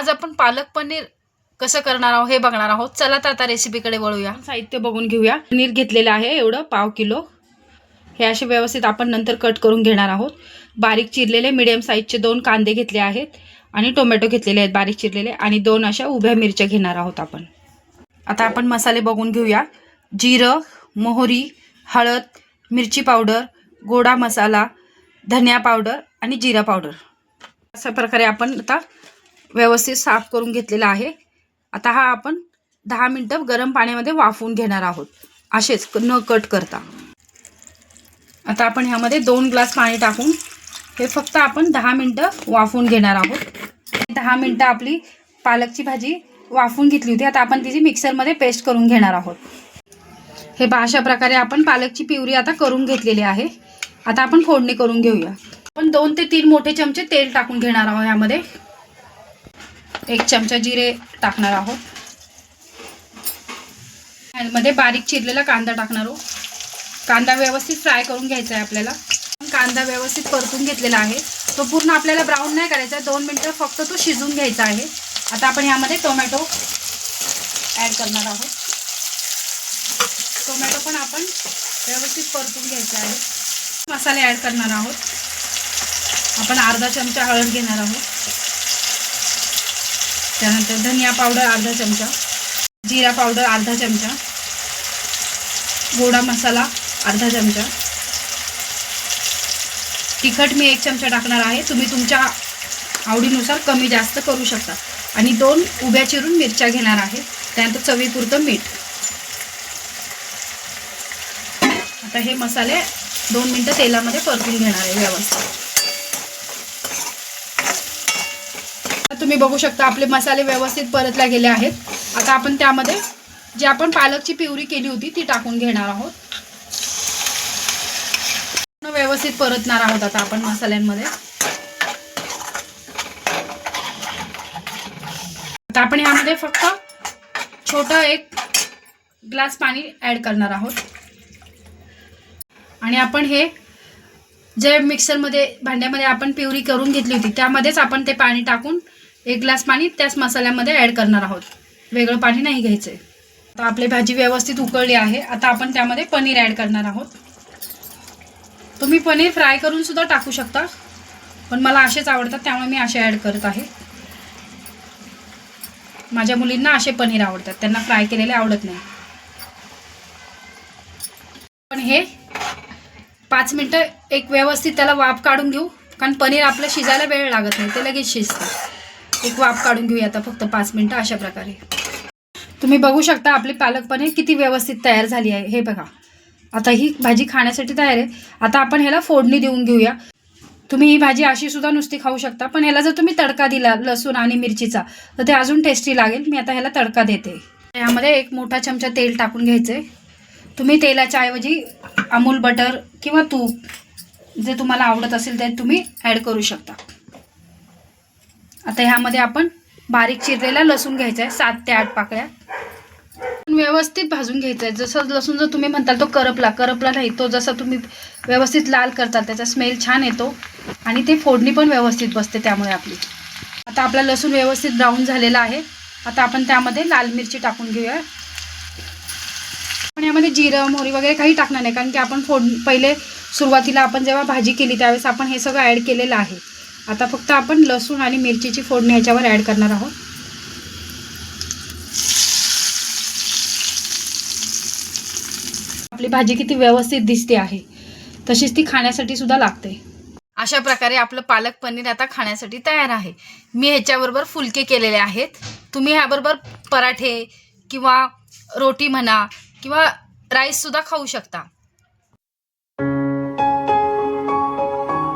आज आपण पालक पनीर कसं करणार आहोत हे बघणार आहोत. चला तर आता रेसिपीकडे वळूया. साहित्य बघून घेऊया. पनीर घेतलेलं आहे एवढं पाव किलो. हे असे व्यवस्थित आपण नंतर कट करून घेणार आहोत. बारीक चिरलेले मिडियम साईजचे दोन कांदे घेतले आहेत आणि टोमॅटो घेतलेले आहेत बारीक चिरलेले आणि दोन अशा उभ्या मिरच्या घेणार आहोत आपण. आता आपण मसाले बघून घेऊया. जिरं मोहरी हळद मिरची पावडर गोडा मसाला धनिया पावडर आणि जिरा पावडर. अशा प्रकारे आपण आता व्यवस्थित साफ करून घेतलेला आहे. आता हा आपण दहा मिनटं गरम पाण्यामध्ये वाफवून घेणार आहोत. असेच न कट करता. आता आपण ह्यामध्ये दोन ग्लास पाणी टाकून हे फक्त आपण दहा मिनटं वाफवून घेणार आहोत. दहा मिनटं आपली पालकची भाजी वाफवून घेतली होती. आता आपण तिची मिक्सरमध्ये पेस्ट करून घेणार आहोत. हे बा अशा प्रकारे आपण पालकची पिवरी आता करून घेतलेली आहे. आता आपण फोडणी करून घेऊया. आपण दोन ते तीन मोठे चमचे तेल टाकून घेणार आहोत ह्यामध्ये. एक चमचा जिरे टाकणार आहोत. मध्ये बारीक चिरलेला कांदा टाकणार आहोत. कांदा व्यवस्थित फ्राय करून घ्यायचा आहे आपल्याला. कांदा व्यवस्थित परतून घेतलेला आहे. तो पूर्ण आपल्याला ब्राऊन नाही करायचा दोन मिनटं फक्त तो शिजून घ्यायचा आहे. आता आपण यामध्ये टोमॅटो ॲड करणार आहोत. टोमॅटो पण आपण व्यवस्थित परतून घ्यायचा आहे. मसाले ॲड करणार आहोत. आपण अर्धा चमचा हळद घेणार आहोत. त्यानंतर धनिया पावडर अर्धा चमचा जिरा पावडर अर्धा चमचा गोडा मसाला अर्धा चमचा. तिखट मी एक चमचा टाकणार आहे. तुम्ही तुमच्या आवडीनुसार कमी जास्त करू शकता. आणि दोन उभ्या चिरून मिरच्या घेणार आहे. त्यानंतर चवीपुरतं मीठ. आता हे मसाले दोन मिनटं तेलामध्ये परतून घेणार आहे व्यवस्थित. तुम्ही बघू शकता आपले मसाले व्यवस्थित परतल्या गेले आहेत. आता आपण त्यामध्ये जी आपण पालकची पिवरी केली होती ती टाकून घेणार आहोत. व्यवस्थित परतणार आहोत आता आपण मसाल्यांमध्ये. आता आपण ह्यामध्ये फक्त छोटं एक ग्लास पाणी ॲड करणार आहोत. आणि आपण हे जे मिक्सरमध्ये भांड्यामध्ये आपण पिवरी करून घेतली होती त्यामध्येच आपण ते पाणी टाकून एक ग्लास पाणी त्याच मसाल्यामध्ये ॲड करणार आहोत. वेगळं पाणी नाही घ्यायचं आहे आता आपली भाजी व्यवस्थित उकळली आहे. आता आपण त्यामध्ये पनीर ॲड करणार आहोत. तुम्ही पनीर फ्राय करून सुद्धा टाकू शकता. पण मला असेच आवडतात त्यामुळे मी असे ॲड करत आहे. माझ्या मुलींना असे पनीर आवडतात. त्यांना फ्राय केलेले आवडत नाही. पण हे पाच मिनटं एक व्यवस्थित त्याला वाफ काढून घेऊ. कारण पनीर आपलं शिजायला वेळ लागत नाही. ते लगेच शिजतं. एक वाफ काढून घेऊया आता फक्त पाच मिनटं अशा प्रकारे. तुम्ही बघू शकता आपली पालक पनीर किती व्यवस्थित तयार झाली आहे. हे बघा. आता ही भाजी खाण्यासाठी तयार आहे. आता आपण ह्याला फोडणी देऊन घेऊया. तुम्ही ही भाजी अशी सुद्धा नुसती खाऊ शकता पण ह्याला जर तुम्ही तडका दिला लसूण आणि मिरचीचा तर ते अजून टेस्टी लागेल. मी आता ह्याला तडका देते. यामध्ये एक मोठा चमचा तेल टाकून घ्यायचे. तुम्ही तेलाच्या ऐवजी अमूल बटर किंवा तूप जे तुम्हाला आवडत असेल ते तुम्ही ॲड करू शकता. आता ह्यामध्ये आपण बारीक चिरलेला लसूण घ्यायचा आहे सात ते आठ पाकळ्या. व्यवस्थित भाजून घ्यायचं आहे जसं लसूण जर तुम्ही म्हणताल तो करपला करपला नाही तो जसा तुम्ही व्यवस्थित लाल करताल त्याचा स्मेल छान येतो आणि ते फोडणी पण व्यवस्थित बसते त्यामुळे आपली. आता आपला लसूण व्यवस्थित ब्राऊन झालेला आहे. आता आपण त्यामध्ये लाल मिरची टाकून घेऊया. पण यामध्ये जिरं मोहरी वगैरे काही टाकणार नाही कारण की आपण फोड पहिले सुरुवातीला आपण जेव्हा भाजी केली त्यावेळेस आपण हे सगळं ॲड केलेलं आहे. आता फक्त आपण लसूण आणि मिरचीची फोडणी ह्याच्यावर ॲड करणार आहोत. आपली भाजी किती व्यवस्थित दिसते आहे. तशीच ती खाण्यासाठी सुद्धा लागते. अशा प्रकारे आपलं पालक पनीर आता खाण्यासाठी तयार आहे. मी ह्याच्याबरोबर फुलके केलेले आहेत. तुम्ही ह्याबरोबर पराठे किंवा रोटी म्हणा किंवा राईससुद्धा खाऊ शकता.